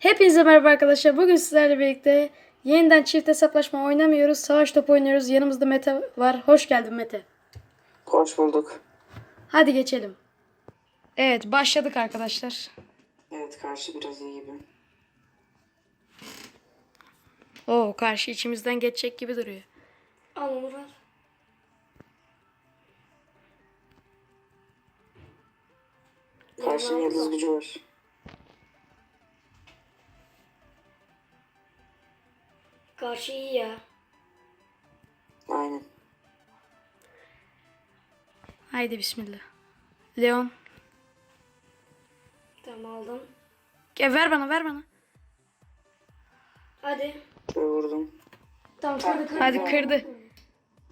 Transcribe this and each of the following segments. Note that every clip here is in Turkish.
Hepinize merhaba arkadaşlar. Bugün sizlerle birlikte yeniden çift hesaplaşma oynamıyoruz. Savaş topu oynuyoruz. Yanımızda Mete var. Hoş geldin Mete. Hoş bulduk. Hadi geçelim. Evet başladık arkadaşlar. Evet karşı biraz iyi gibi. Oo karşı içimizden geçecek gibi duruyor. Al onu ver. Karşının yıldız gücü var. Karşı iyi ya. Aynen. Haydi bismillah. Leon. Tamam aldım. Gel ver bana ver bana. Hadi. Vurdum. Tamam kırdı kırdı. Hadi kırdı.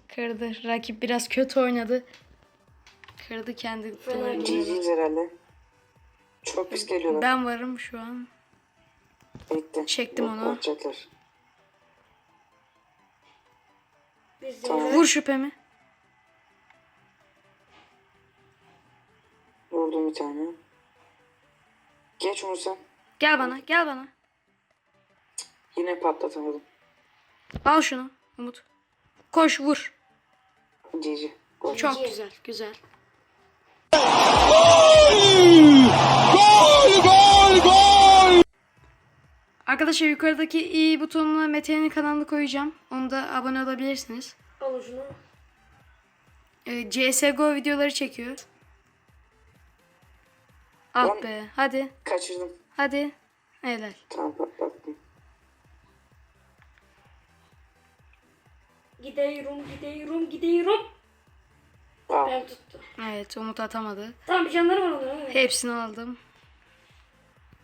Kırdı. Rakip biraz kötü oynadı. Kırdı kendi. GG'yiz herhalde. Çok pis geliyorlar. Ben varım şu an. Bitti. Çektim Yok, onu. Korkacaklar. Tamam. Vur şüphemi. Vurdum bir tane. Geç onu sen. Gel bana gel bana. Yine patlatamadım. Al şunu Umut. Koş vur. GG. Gol. Çok güzel güzel. Arkadaşlar yukarıdaki i butonuna Mete'nin kanalını koyacağım. Onu da abone olabilirsiniz. al şunu. Ee, CSGO videoları çekiyor. Ah Lan- be. Hadi. Kaçırdım. Hadi. Helal. Tamam patlattım. Gidiyorum gidiyorum gidiyorum. Aa, Ben tuttum. Evet Umut atamadı. Tamam bir canları var onun. evet. Hepsini aldım.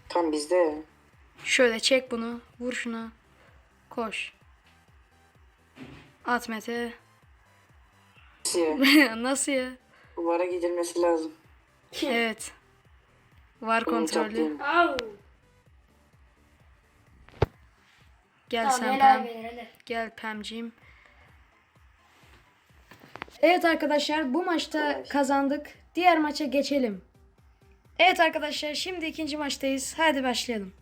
tam bizde ya. Şöyle çek bunu. Vur şuna. Koş. At Mete. Nasıl ya? Nasıl ya? Duvara gidilmesi lazım. Evet. Var kontrolü. Gel Tamam sen helal Pem. helal. Gel Pemciğim. Evet arkadaşlar bu maçta kazandık. Diğer maça geçelim. Evet arkadaşlar şimdi ikinci maçtayız. Hadi başlayalım.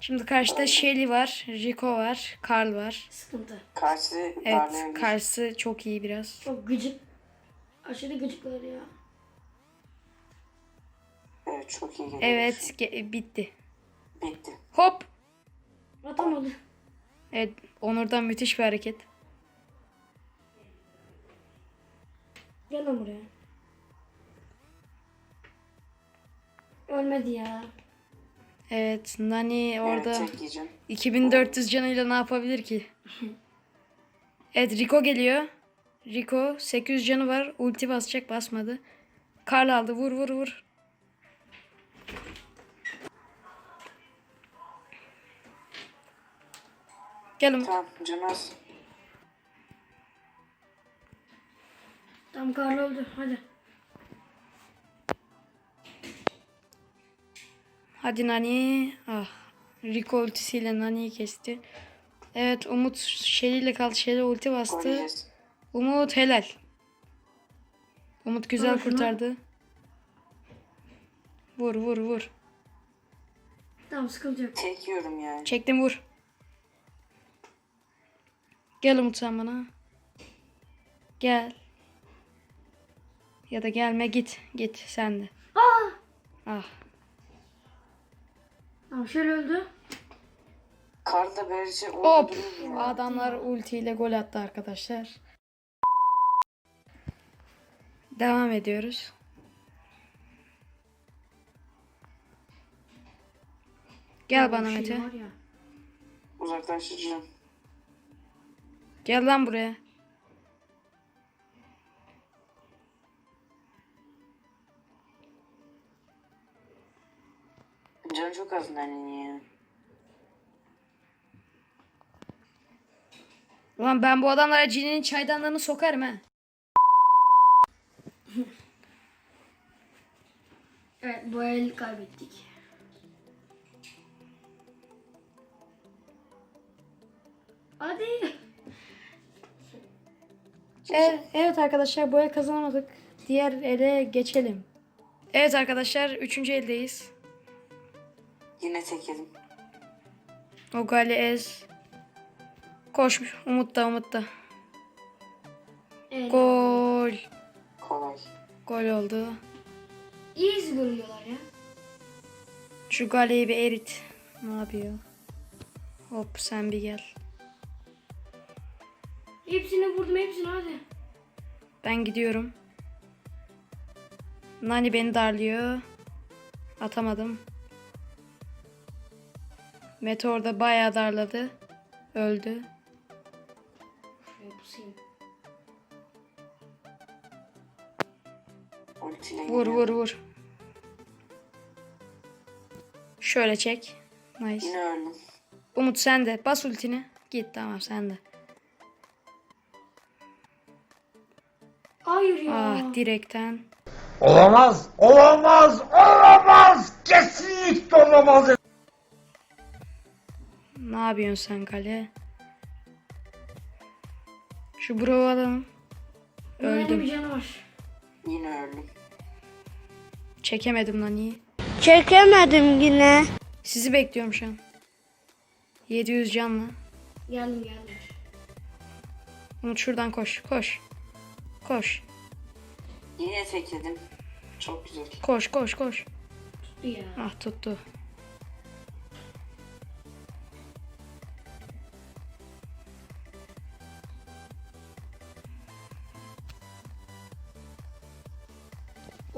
Şimdi karşıda Shelly var, Rico var, Carl var. Sıkıntı. Karşı Evet darlayabilir. karşısı çok iyi biraz. Çok gıcık. Aşırı gıcıklar ya. Evet çok iyi geliyor. Evet ge- bitti. Bitti. Hop. Atamadı. Evet Onur'dan müthiş bir hareket. Gel lan buraya. Ölmedi ya. Evet Nani orada Evet tek yiyeceğim. 2400 canıyla ne yapabilir ki? Evet Rico geliyor. Rico 800 canı var. Ulti basacak basmadı. Karl aldı. Vur vur vur. Gel. Tamam canaz. Tamam Karl öldü. Hadi. Hadi Nani. Ah. Rico ultisiyle Nani'yi kesti. Evet Umut ile kaldı. Shelly ulti bastı. Umut helal. Umut güzel Vur kurtardı. Vur vur vur. Tamam sıkıntı yok. Tek yiyorum yani. Çektim vur. Gel Umut sen bana. Gel. Ya da gelme git. Git sen de. Aa! Ah. Şöyle öldü. Kar da böylece Hop. ya. Adamlar ultiyle gol attı arkadaşlar. Devam ediyoruz. Gel bana Bir şey Mete. var ya. Uzaklaştıracağım. Gel lan buraya. Canı çok az Nani'nin ya. Ulan ben bu adamlara cininin çaydanlığını sokarım ha. Evet bu el kaybettik. Hadi. Evet, evet arkadaşlar bu el kazanamadık. Diğer ele geçelim. Evet arkadaşlar üçüncü eldeyiz. Yine tek yedim. O Gali ez. Koş Umut da Umut da. Evet. Gol. Kolay. Gol oldu. İyi iz görüyorlar ya. Şu Gali'yi bir erit. Ne yapıyor? Hop sen bir gel. Hepsini vurdum hepsini hadi. Ben gidiyorum. Nani beni darlıyor. Atamadım. Meteor da bayağı darladı. Öldü. Vur vur vur. Şöyle çek. Nice. Umut sen de. Bas ultini. Git tamam sen de. Hayır ya. Ah direkten. Olamaz, olamaz, olamaz. Kesinlikle olamaz. Ne yapıyorsun sen kale? Şu bravo alalım. Öldüm. Bir canı var. Yine öldüm. Çekemedim lan iyi. Çekemedim yine. Sizi bekliyorum şu an. 700 canlı. Geldim geldim. Umut şuradan koş. Koş. Koş. Yine tek yedim. Çok güzel. Koş koş koş. Tuttu ya. Ah tuttu.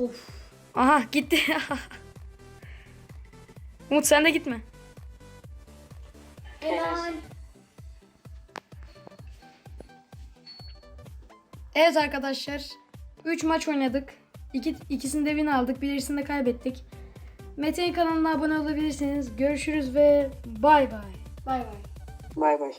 Of. Aha gitti. Umut sen de gitme. Helal. Evet arkadaşlar. 3 maç oynadık. İki, ikisinde win aldık. Birisinde kaybettik. Mete'nin kanalına abone olabilirsiniz. Görüşürüz ve bay bay. Bay bay. Bay bay.